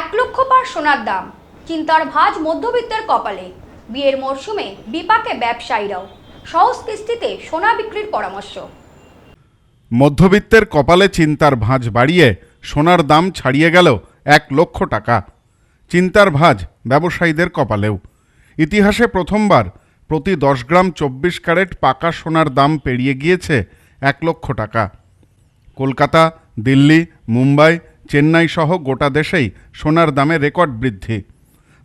এক লক্ষ পার সোনার দাম। চিন্তার ভাঁজ মধ্যবিত্তের কপালে। বিয়ের মরশুমে বিপাকে ব্যবসায়ীরাও। সহজ কিস্তিতে সোনা বিক্রির পরামর্শ। মধ্যবিত্তের কপালে চিন্তার ভাঁজ বাড়িয়ে সোনার দাম ছাড়িয়ে গেল এক লক্ষ টাকা। চিন্তার ভাঁজ ব্যবসায়ীদের কপালেও। ইতিহাসে প্রথমবার প্রতি দশ গ্রাম চব্বিশ ক্যারেট পাকা সোনার দাম পেরিয়ে গিয়েছে এক লক্ষ টাকা। কলকাতা, দিল্লি, মুম্বাই চেন্নাই সহ গোটা দেশেই সোনার দামে রেকর্ড বৃদ্ধি।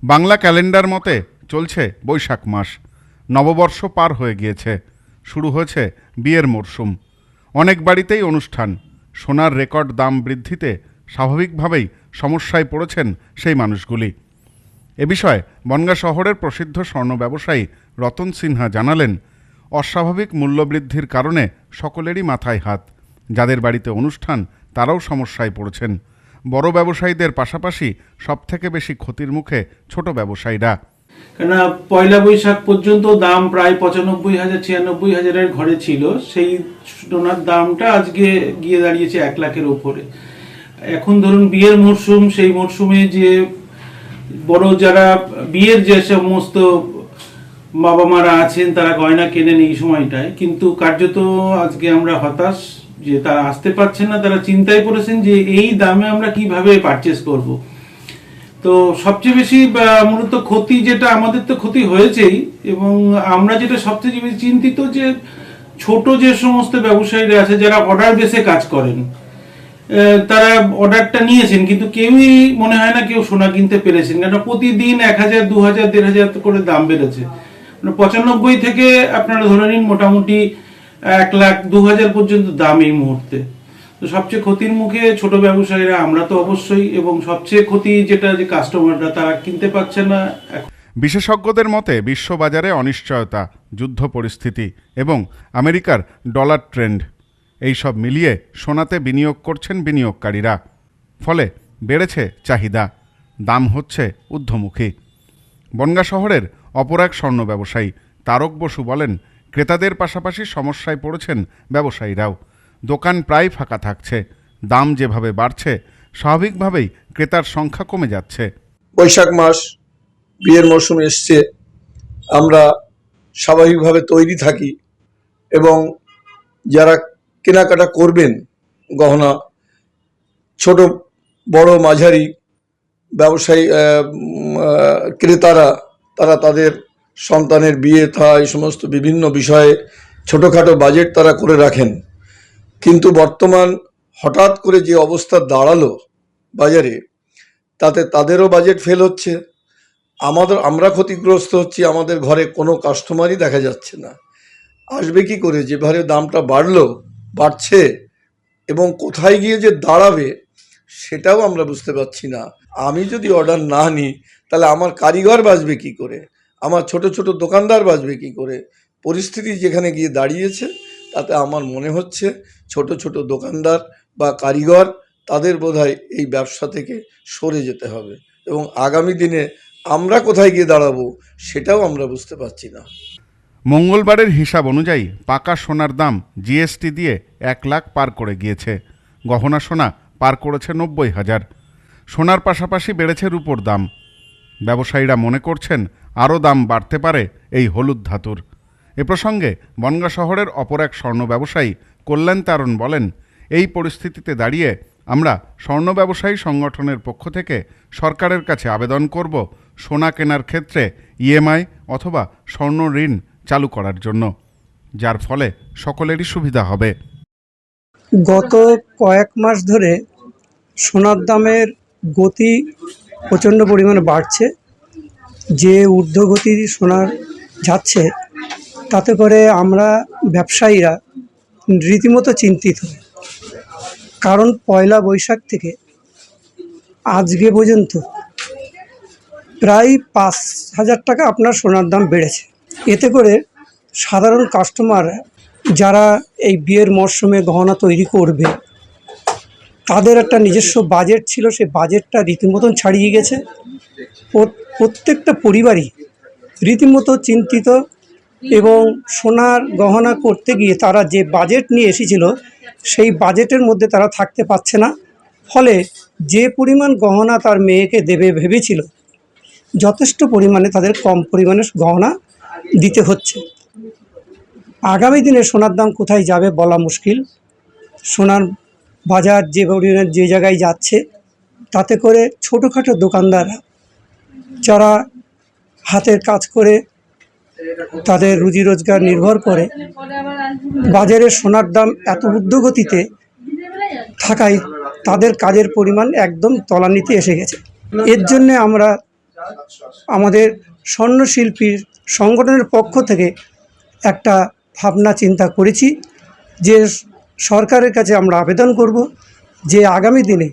বাংলা ক্যালেন্ডার মতে চলছে বৈশাখ মাস। নববর্ষ পার হয়ে গিয়েছে। শুরু হয়েছে বিয়ের মরশুম অনেক বাড়িতেই অনুষ্ঠান। সোনার রেকর্ড দাম বৃদ্ধিতে স্বাভাবিকভাবেই সমস্যায় পড়েছেন সেই মানুষগুলি। এ বিষয়ে বনগা শহরের প্রসিদ্ধ স্বর্ণ ব্যবসায়ী রতন সিনহা জানালেন, অস্বাভাবিক মূল্যবৃদ্ধির কারণে সকলেরই মাথায় হাত। যাদের বাড়িতে অনুষ্ঠান, তারাও সমস্যায় পড়েছেন। বড় ব্যবসায়ীদের পাশাপাশি সবথেকে বেশি ক্ষতির মুখে ছোট ব্যবসায়ীরা। কেননা পয়লা বৈশাখ পর্যন্ত দাম প্রায় পঁচানব্বই হাজার, ছিয়ানব্বই হাজারের ঘরে ছিল। সেই সোনার দামটা আজকে গিয়ে দাঁড়িয়েছে এক লাখের ওপরে। এখন ধরুন বিয়ের মরশুম, সেই মরশুমে যে বড় যারা বিয়ের যে সমস্ত বাবা মারা আছেন, তারা গয়না কেনেন এই সময়টায়। কিন্তু কার্যত আজকে আমরা হতাশ। যে তারা আসতে পারছেন না, তারা চিন্তায় পড়েছেন যে এই দামে আমরা কীভাবে পারচেস করব। তো সবচেয়ে বেশি মূলত ক্ষতি যেটা, আমাদের তো ক্ষতি হয়েছেই এবং আমরা যেটা সবচেয়ে বেশি চিন্তিত যে ছোট যে সমস্ত ব্যবসায়ীরা আছে, যারা অর্ডার বেসে কাজ করেন তারা অর্ডারটা নিয়েছেন, কিন্তু কেউই মনে হয় না কেউ সোনা কিনতে পেরেছেন কেন প্রতিদিন এক হাজার, দু হাজার, দেড় হাজার করে দাম বেড়েছে। পঁচানব্বই থেকে আপনারা ধরে নিন, মোটামুটি এক লাখ দু হাজার পর্যন্ত দাম এই মুহূর্তে। তো সবচেয়ে ক্ষতির মুখে ছোট ব্যবসায়ীরা আমরা তো অবশ্যই, এবং সবচেয়ে ক্ষতি যেটা যে কাস্টমাররা তারা কিনতে পারছে না বিশেষজ্ঞদের মতে বিশ্ববাজারে অনিশ্চয়তা, যুদ্ধ পরিস্থিতি এবং আমেরিকার ডলার ট্রেন্ড, এই সব মিলিয়ে সোনাতে বিনিয়োগ করছেন বিনিয়োগকারীরা। ফলে বেড়েছে চাহিদা, দাম হচ্ছে ঊর্ধ্বমুখী। বনগা শহরের অপর এক স্বর্ণ ব্যবসায়ী তারক বসু বলেন ক্রেতাদের পাশাপাশি সমস্যায় পড়েছেন ব্যবসায়ীরাও। দোকান প্রায় ফাঁকা থাকছে, দাম যেভাবে বাড়ছে, স্বাভাবিকভাবেই ক্রেতার সংখ্যা কমে যাচ্ছে। বৈশাখ মাস, বিয়ের মরশুম এসছে, আমরা স্বাভাবিকভাবে তৈরি থাকি এবং যারা কেনাকাটা করবেন, গহনা, ছোট, বড় মাঝারি ব্যবসায়ী ক্রেতারা, তারা তাদের সন্তানের বিয়ে থা এই সমস্ত বিভিন্ন বিষয়ে ছোটোখাটো বাজেট তারা করে রাখেন। কিন্তু বর্তমান হঠাৎ করে যে অবস্থা দাঁড়াল বাজারে, তাতে তাদেরও বাজেট ফেল হচ্ছে। আমাদের, আমরা ক্ষতিগ্রস্ত হচ্ছি, আমাদের ঘরে কোনো কাস্টমারই দেখা যাচ্ছে না। আসবে কি করে? যেভাবে দামটা বাড়লো, বাড়ছে, এবং কোথায় গিয়ে যে দাঁড়াবে, সেটাও আমরা বুঝতে পারছি না। আমি যদি অর্ডার না নিই, তাহলে আমার কারিগর বাঁচবে কি করে? আমার ছোট ছোট দোকানদার বাঁচবে কি করে? পরিস্থিতি যেখানে গিয়ে দাঁড়িয়েছে, তাতে আমার মনে হচ্ছে ছোট ছোট দোকানদার বা কারিগর, তাদের বোধহয় এই ব্যবসা থেকে সরে যেতে হবে। এবং আগামী দিনে আমরা কোথায় গিয়ে দাঁড়াবো, সেটাও আমরা বুঝতে পারছি না। মঙ্গলবারের হিসাব অনুযায়ী পাকা সোনার দাম জিএসটি দিয়ে এক লাখ পার করে গিয়েছে। গহনা সোনা পার করেছে নব্বই হাজার। সোনার পাশাপাশি বেড়েছে রূপোর দাম। ব্যবসায়ীরা মনে করছেন আরও দাম বাড়তে পারে এই হলুদ ধাতুর। এ প্রসঙ্গে বনগা শহরের অপর এক স্বর্ণ ব্যবসায়ী কল্যাণ তারণ বলেন, এই পরিস্থিতিতে দাঁড়িয়ে আমরা স্বর্ণ ব্যবসায়ী সংগঠনের পক্ষ থেকে সরকারের কাছে আবেদন করব সোনা কেনার ক্ষেত্রে ইএমআই অথবা স্বর্ণ ঋণ চালু করার জন্য, যার ফলে সকলেরই সুবিধা হবে। গত কয়েক মাস ধরে সোনার দামের গতি প্রচণ্ড পরিমাণে বাড়ছে। যে ঊর্ধ্বগতির সোনার যাচ্ছে, তাতে করে আমরা ব্যবসায়ীরা রীতিমতো চিন্তিত। কারণ পয়লা বৈশাখ থেকে আজকে পর্যন্ত প্রায় পাঁচ হাজার টাকা আপনার সোনার দাম বেড়েছে। এতে করে সাধারণ কাস্টমার যারা এই বিয়ের মরশুমে গহনা তৈরি করবে, তাদের একটা নিজস্ব বাজেট ছিল। সেই বাজেটটা রীতিমতন ছাড়িয়ে গেছে। প্রত্যেকটা পরিবারই রীতিমতো চিন্তিত এবং সোনার গহনা করতে গিয়ে তারা যে বাজেট নিয়ে এসেছিল, সেই বাজেটের মধ্যে তারা থাকতে পারছে না। ফলে যে পরিমাণ গহনা তার মেয়েকে দেবে ভেবেছিল, যথেষ্ট পরিমাণে তাদের কম পরিমাণে গহনা দিতে হচ্ছে। আগামী দিনে সোনার দাম কোথায় যাবে বলা মুশকিল। সোনার বাজার যে পরিমাণে যে জায়গায় যাচ্ছে, তাতে করে ছোটোখাটো দোকানদাররা যারা হাতের কাজ করে তাদের রুজি রোজগার নির্ভর করে, বাজারে সোনার দাম এত ঊর্ধ্বগতিতে থাকায় তাদের কাজের পরিমাণ একদম তলানিতে এসে গেছে। এর জন্যে আমরা আমাদের স্বর্ণশিল্পীর সংগঠনের পক্ষ থেকে একটা ভাবনা চিন্তা করেছি যে সরকারের কাছে আমরা আবেদন করব যে আগামী দিনে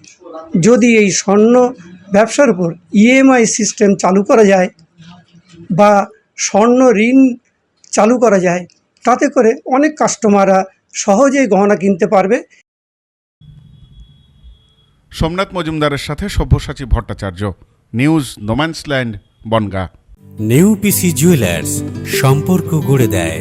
যদি এই স্বর্ণ ব্যবসার উপর ইএমআই সিস্টেম চালু করা যায় বা স্বর্ণ ঋণ চালু করা যায় তাতে করে অনেক কাস্টমাররা সহজেই গহনা কিনতে পারবে। সোমনাথ মজুমদারের সাথে Sabyasachi Bhattacharya news no man's land Bongaon. New PC jewellers সম্পর্ক গড়ে দেয়।